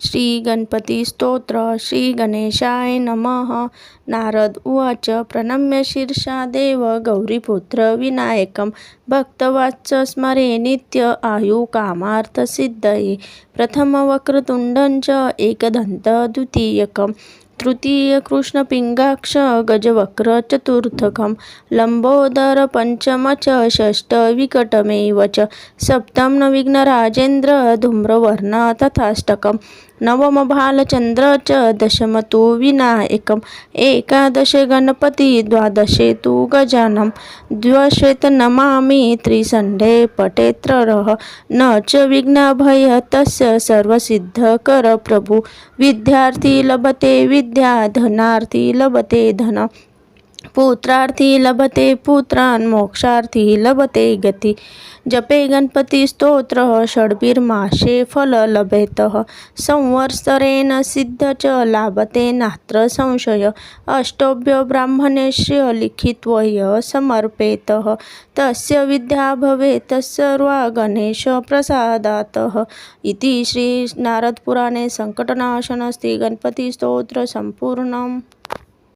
श्री गणपती स्तोत्र श्री गणेशाय नमः. नारद उवाच प्रणम्य शीर्षा देव गौरीपुत्र विनायकं भक्तवाच स्मरे नित्य आयुकामार्थसिद्धये प्रथमवक्रतुण्डं च एकदन्त तृतीयकृष्णपिङ्गाक्ष गजवक्र चतुर्थकं लम्बोदरपञ्चम च षष्ठ विकटमेव च सप्तं विघ्नराजेन्द्र धूम्रवर्ण तथाष्टकं नवम भालचन्द्र च दशम तु विनायकम् एकादश गणपति द्वादशे तु गजानं द्वश्वेतनमामि त्रिसन्धे पटेत्ररः न च विघ्नभय तस्य सर्वसिद्धकर प्रभु विद्यार्थी लभते विद्या विद्या धनार्थी लभते धन पुत्रार्थी लभते पुत्रान् मोक्षार्थी लभते गती। जपे गणपती स्तोत्र षड्भिर्माशे फल लभेतः। संवत्सरेण सिद्ध च लाभते नात्र संशय। अष्टोभ्य ब्राह्मणेश्य लिखित्वय समर्पेत। तस्य विद्या भवेत् सर्वा गणेशप्रसादातः इति श्री नारदपुराणे सङ्कटनाशनस्ति गणपतीस्तोत्र सम्पूर्णम्